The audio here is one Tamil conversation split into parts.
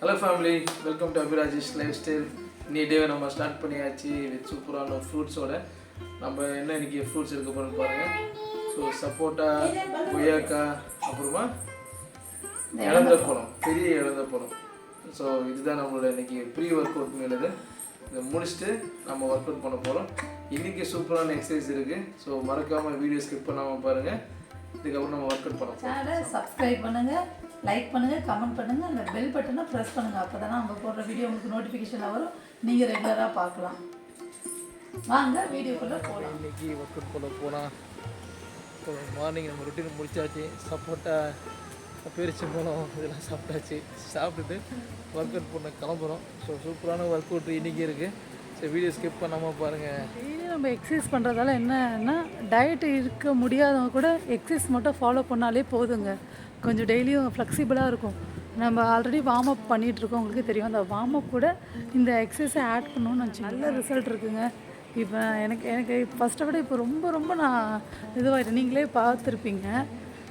Hello family welcome to Abiraji's life style நீட்டே நம்ம ஸ்டார்ட் பண்ணியாச்சு வித் சூப்பரான ஃப்ரூட்ஸோட நம்ம என்ன இன்னைக்கு ஃப்ரூட்ஸ் இருக்க போகிறோம்னு பாருங்கள் ஸோ சப்போட்டா கொய்யாக்கா அப்புறமா இழந்த பழம் பெரிய இழந்த பழம் ஸோ இதுதான் நம்மளோட இன்றைக்கி ப்ரீ ஒர்க் அவுட் மீல் இதை முடிச்சுட்டு நம்ம ஒர்க் அவுட் பண்ண போகிறோம் இன்றைக்கி சூப்பரான எக்ஸசைஸ் இருக்குது ஸோ மறக்காமல் வீடியோ ஸ்கிப் பண்ணாமல் பாருங்கள் இதுக்கப்புறம் நம்ம ஒர்க் அவுட் பண்ண போகிறோம் சப்ஸ்கிரைப் பண்ணுங்கள் லைக் பண்ணுங்கள் கமெண்ட் பண்ணுங்கள் அந்த பெல் பட்டனை ப்ரெஸ் பண்ணுங்கள் அப்போ தானே நம்ம போடுற வீடியோ உங்களுக்கு நோட்டிஃபிகேஷன் வரும். நீங்கள் ரெகுலராக பார்க்கலாம். வாங்க வீடியோக்குள்ளே போகலாம் இன்னைக்கு ஒர்க் அவுட் பண்ண போனால் இப்போ மார்னிங் நம்ம ரொட்டீன் முடிச்சாச்சு. சப்போட்டா பேரிச்சம்பழம் இதெல்லாம் சாப்பிட்டாச்சு. சாப்பிட்டுட்டு ஒர்க் அவுட் பண்ண கிளம்புறோம். ஸோ சூப்பரான ஒர்க் அவுட் இன்றைக்கி இருக்குது ஸோ வீடியோ ஸ்கிப் பண்ணாமல் பாருங்கள் டெய்லி நம்ம எக்ஸசைஸ் பண்ணுறதால என்னன்னா டயட் இருக்க முடியாதவங்க கூட எக்ஸசைஸ் மட்டும் ஃபாலோ பண்ணாலே போதுங்க. கொஞ்சம் டெய்லியும் ஃப்ளெக்சிபிளாக இருக்கும். நம்ம ஆல்ரெடி வார்ம் அப் பண்ணிகிட்டு இருக்கோம் உங்களுக்கு தெரியும். அந்த வார்ம் அப் கூட இந்த எக்ஸசைஸை ஆட் பண்ணணும்னு நினச்சி நல்ல ரிசல்ட் இருக்குங்க. இப்போ எனக்கு எனக்கு ஃபஸ்ட்டை விட இப்போ ரொம்ப ரொம்ப நான் இதுவாகிட்டேன் நீங்களே பார்த்துருப்பீங்க.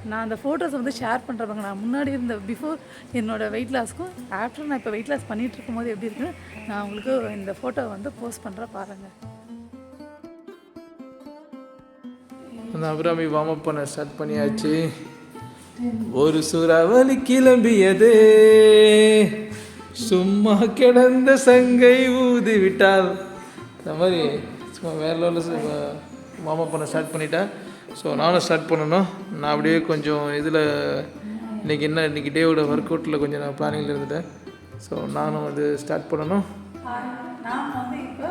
நான் அந்த ஃபோட்டோஸ் வந்து ஷேர் பண்ணுறவங்க நான் முன்னாடி இருந்த பிஃபோர் என்னோடய வெயிட் லாஸ்க்கும் ஆஃப்டர் நான் இப்போ வெயிட் லாஸ் பண்ணிகிட்டு இருக்கும்போது எப்படி இருக்குன்னு நான் உங்களுக்கு இந்த ஃபோட்டோ வந்து போஸ்ட் பண்ணுறேன் பாருங்கள் அந்த அபிராமி வார்ம் அப் பண்ண ஸ்டார்ட் பண்ணியாச்சு. ஒரு சூறாவளி கிளம்பியது. சும்மா கிடந்த சங்கை ஊதி விட்டால். இந்த மாதிரி சும்மா வேற லெவலில் மாமா பண்ண ஸ்டார்ட் பண்ணிட்டேன் ஸோ நானும் ஸ்டார்ட் பண்ணணும். நான் அப்படியே கொஞ்சம் இதில் இன்னைக்கு என்ன இன்றைக்கி டேவோட ஒர்க் அவுட்டில் கொஞ்சம் நான் பிளானிங்கில் இருந்துட்டேன். ஸோ நானும் வந்து ஸ்டார்ட் பண்ணணும். நாம் வந்து இப்போ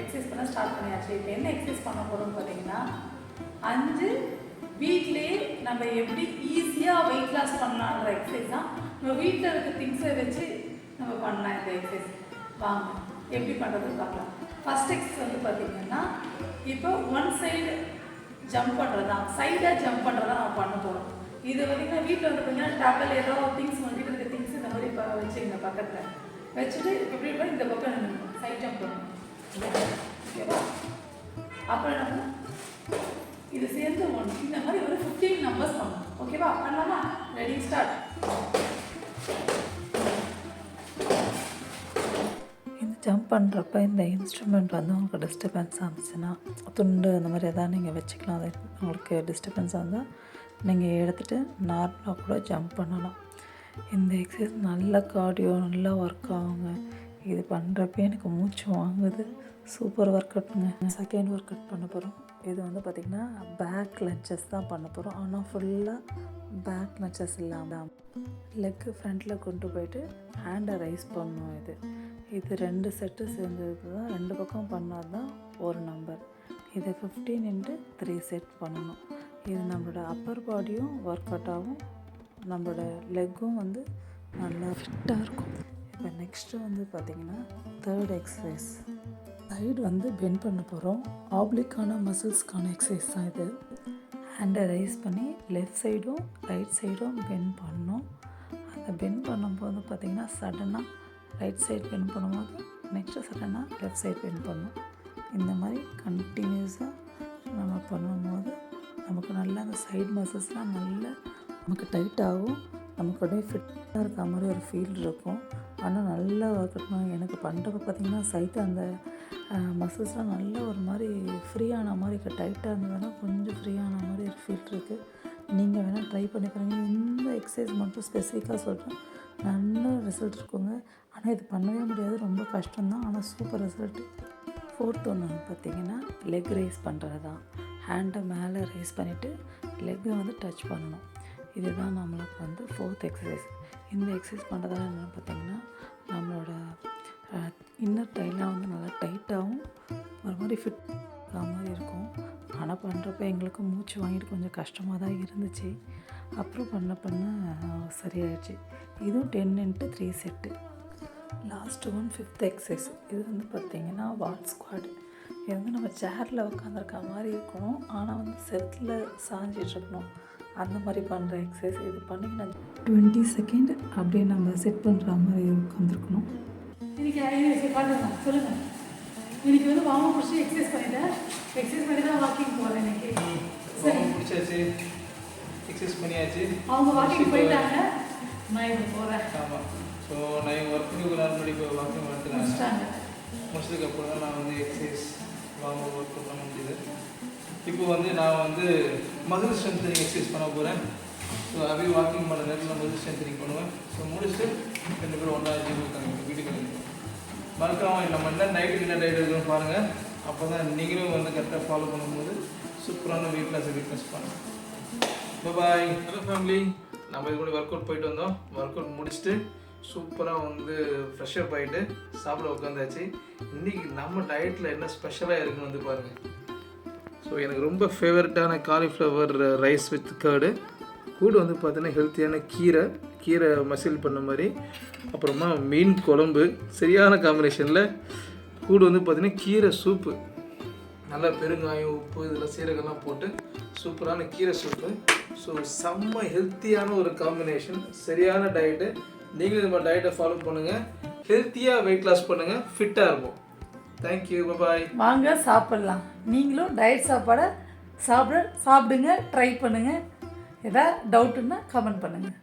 எக்ஸசைஸ் பண்ண ஸ்டார்ட் பண்ணியாச்சு. இப்போ என்ன எக்ஸசைஸ் பண்ண போகிறோம் பார்த்தீங்கன்னா அஞ்சு வீட்லேயே நம்ம எப்படி ஈஸியாக வெயிட் லாஸ் பண்ணலான்ற எக்ஸசைஸ் தான் நம்ம வீட்டில் இருக்க திங்ஸை வச்சு நம்ம பண்ணலாம் இந்த எக்ஸசைஸ் வாங்க எப்படி பண்ணுறதுன்னு பார்க்கலாம். ஃபஸ்ட் எக்ஸஸ் வந்து பார்த்தீங்கன்னா இப்போ ஒன் சைடு ஜம்ப் பண்ணுறது தான் சைடாக ஜம்ப் பண்ணுறது தான் நம்ம பண்ண போகிறோம் இது வரைக்கும் வீட்டில் வந்து கொஞ்சம் டபுள் ஏதோ திங்ஸ் உங்கள் வீட்டில் இருக்க திங்ஸ் இந்த மாதிரி இப்போ வச்சுங்க பக்கத்தில் வச்சுட்டு இப்படி இப்படி இந்த பக்கம் சைட் ஜம்ப் பண்ணணும். ஓகேவா அப்புறம் என்ன இது சேர்ந்து ஒன்று இந்த மாதிரி ஒரு ஃபிஃப்டீன் நம்பர்ஸ் பண்ணணும் ஓகேவா பண்ணலாமா? ரெடி ஸ்டார்ட் ஜம்ப் பண்ணுறப்ப இந்த இன்ஸ்ட்ருமெண்ட் வந்து உங்களுக்கு டிஸ்டர்பன்ஸ் ஆச்சுன்னா துண்டு அந்த மாதிரி எதாவது நீங்கள் வச்சுக்கலாம். அது உங்களுக்கு டிஸ்டர்பன்ஸ் வந்தால் நீங்கள் எடுத்துகிட்டு நார்மலாக கூட ஜம்ப் பண்ணலாம். இந்த எக்ஸசைஸ் நல்ல கார்டியோ நல்லா ஒர்க் ஆகுங்க. இது பண்ணுறப்ப எனக்கு மூச்சு வாங்குது. சூப்பர் ஒர்க் அவுட்டுங்க செகண்ட் ஒர்க் அவுட் பண்ண போகிறோம் இது வந்து பார்த்திங்கன்னா பேக் லஞ்சஸ் தான் பண்ண போகிறோம் ஆனால் ஃபுல்லாக பேக் லஞ்சஸ் இல்லாமல் லெக்கு ஃப்ரண்ட்டில் கொண்டு போயிட்டு ஹேண்டை ரைஸ் பண்ணணும் இது. இது ரெண்டு செட்டு சேர்ந்தது தான் ரெண்டு பக்கம் பண்ணால் தான் ஒரு நம்பர் இதை ஃபிஃப்டீன் இன்ட்டு த்ரீ செட் பண்ணணும். இது நம்மளோட அப்பர் பாடியும் ஒர்க் அவுட் ஆகும் நம்மளோட லெக்கும் வந்து நல்லா ஃபிட்டாக இருக்கும். இப்போ நெக்ஸ்ட்டு வந்து பார்த்திங்கன்னா தேர்ட் எக்ஸசைஸ் சைடு வந்து பெண்ட் பண்ண போகிறோம் ஆப்ளிக்கான மசில்ஸ்க்கான எக்ஸசைஸ் தான் இது. ஹேண்டை ரைஸ் பண்ணி லெஃப்ட் சைடும் ரைட் சைடும் பெண்ட் பண்ணோம் அந்த பெண்ட் பண்ணும்போது பார்த்திங்கன்னா சடனாக ரைட் சைடு பெண்ட் பண்ணும்போது நெக்ஸ்ட்டு சடனாக லெஃப்ட் சைடு பெண்ட் பண்ணோம் இந்த மாதிரி கண்டினியூஸாக நம்ம பண்ணும்போது நமக்கு நல்லா அந்த சைடு மசில்ஸ்லாம் நல்லா நமக்கு டைட் ஆகும். நமக்கு அப்படியே ஃபிட்டாக இருக்க மாதிரி ஒரு ஃபீல் இருக்கும். ஆனால் நல்லா ஒர்க் அவுட் எனக்கு பண்ணுறப்ப பார்த்திங்கன்னா சைட்டு அந்த மசில்ஸ்லாம் நல்ல ஒரு மாதிரி ஃப்ரீயான மாதிரி இருக்குது டைட்டாக இருந்ததுன்னா கொஞ்சம் ஃப்ரீயான மாதிரி ஒரு ஃபீல் இருக்குது நீங்கள் வேணால் ட்ரை பண்ணி பாருங்கள் இந்த எக்ஸசைஸ் மட்டும் ஸ்பெசிஃபிக்காக சொல்கிறேன் நல்ல ரிசல்ட் இருக்குங்க. ஆனால் இது பண்ணவே முடியாது. ரொம்ப கஷ்டம்தான். ஆனால் சூப்பர் ரிசல்ட்டு ஃபோர்த் ஒன்று பார்த்தீங்கன்னா லெக் ரைஸ் பண்ணுறது தான் ஹேண்டை மேலே ரைஸ் பண்ணிவிட்டு லெக்கை வந்து டச் பண்ணணும். இதுதான் நம்மளுக்கு வந்து ஃபோர்த் எக்ஸசைஸ் இந்த எக்ஸசைஸ் பண்ணுறதால என்னென்னு பார்த்தீங்கன்னா நம்மளோட இன்னர் டைலாம் வந்து நல்லா டைட்டாகவும் ஒரு மாதிரி ஃபிட் மாதிரி இருக்கும். ஆனால் பண்ணுறப்ப எங்களுக்கு மூச்சு வாங்கிட்டு கொஞ்சம் கஷ்டமாக தான் இருந்துச்சு. அப்புறம் பண்ண பண்ண சரியாயிடுச்சு. இதுவும் ten into three set last one fifth exercise இது வந்து பார்த்திங்கன்னா வால் ஸ்குவாடு இது வந்து நம்ம சேரில் உட்காந்துருக்க மாதிரி இருக்கணும் ஆனால் வந்து செட்டில் சாஞ்சிட்ருக்கணும் இருக்கணும். அந்த மாதிரி பண்ணுற எக்ஸசைஸ் இது பண்ணிங்கன்னா டுவெண்ட்டி செகண்ட் அப்படியே நம்ம செட் பண்ணுற மாதிரி உட்காந்துருக்கணும் இன்னைக்கு ஐநூறு பாட்டுங்க சொல்லுங்கள் இன்னைக்கு வந்து வாம பிடிச்சி எக்ஸசைஸ் பண்ணிட்டேன் எக்ஸசைஸ் பண்ணி தான் வாக்கிங் போகிறேன் இன்னைக்கு. சரி. முடிச்சாச்சு. எக்ஸசைஸ் பண்ணியாச்சு. அவங்க வாக்கிங் போயிட்டாங்க. நான் இப்போ போகிறேன் ஆமாம் ஸோ நான் ஒர்க் தம்பி ஒரு நாள் முன்னாடி போய் வாக்கிங் வந்துட்டுருக்காங்க முடிச்சதுக்கு அப்புறம் தான் நான் வந்து எக்ஸசைஸ் இப்போ வந்து நான் வந்து மதுரை ஸ்ட்ரென்த்னிங் எக்ஸசைஸ் பண்ண போகிறேன் ஸோ அபி வாக்கிங் பண்ண நேரத்தில் மதுரை ஸ்ட்ரென்த்னிங் பண்ணுவேன். ஸோ முடிச்சுட்டு ரெண்டு பேரும் ஒன்றா ஜிம் கிளம்பி வீட்டுக்கு கிளம்பி மறக்காம நம்ம என்ன டயட் என்ன டயட் இருக்குன்னு பாருங்கள் அப்போ தான் நீங்களும் வந்து கரெக்டாக ஃபாலோ பண்ணும்போது சூப்பரான வெயிட் லாஸ் ஃபிட்னஸ் பண்ணுங்கள் பாய் ஹலோ ஃபேமிலி நம்ம இது கூட ஒர்க் அவுட் போயிட்டு வந்தோம். ஒர்க் அவுட் முடிச்சுட்டு சூப்பராக வந்து ஃப்ரெஷ்ஷப் ஆகிட்டு சாப்பிட உட்காந்தாச்சு. இன்றைக்கி நம்ம டயட்டில் என்ன ஸ்பெஷலாக இருக்குன்னு வந்து பாருங்கள் ஸோ எனக்கு ரொம்ப ஃபேவரட்டான காலிஃப்ளவர் ரைஸ் வித் கேர்டு கூட வந்து பார்த்தீங்கன்னா ஹெல்த்தியான கீரை கீரை மசில் பண்ண மாதிரி அப்புறமா மீன் குழம்பு. சரியான காம்பினேஷனில் கூட வந்து பார்த்தீங்கன்னா கீரை சூப்பு நல்லா பெருங்காயம் உப்பு இதெல்லாம் சீரகம்லாம் போட்டு சூப்பரான கீரை சூப்பு ஸோ செம்ம ஹெல்த்தியான ஒரு காம்பினேஷன் சரியான டயட்டு நீங்களும் நம்ம டயட்டை ஃபாலோ பண்ணுங்கள் ஹெல்த்தியாக வெயிட் லாஸ் பண்ணுங்கள் ஃபிட்டாக இருப்போம். தேங்க்யூ பாய் வாங்க சாப்பிட்லாம். நீங்களும் டயட் சாப்பாடை சாப்பிட சாப்பிடுங்க ட்ரை பண்ணுங்கள் எதாவது டவுட்டுன்னா கமெண்ட் பண்ணுங்கள்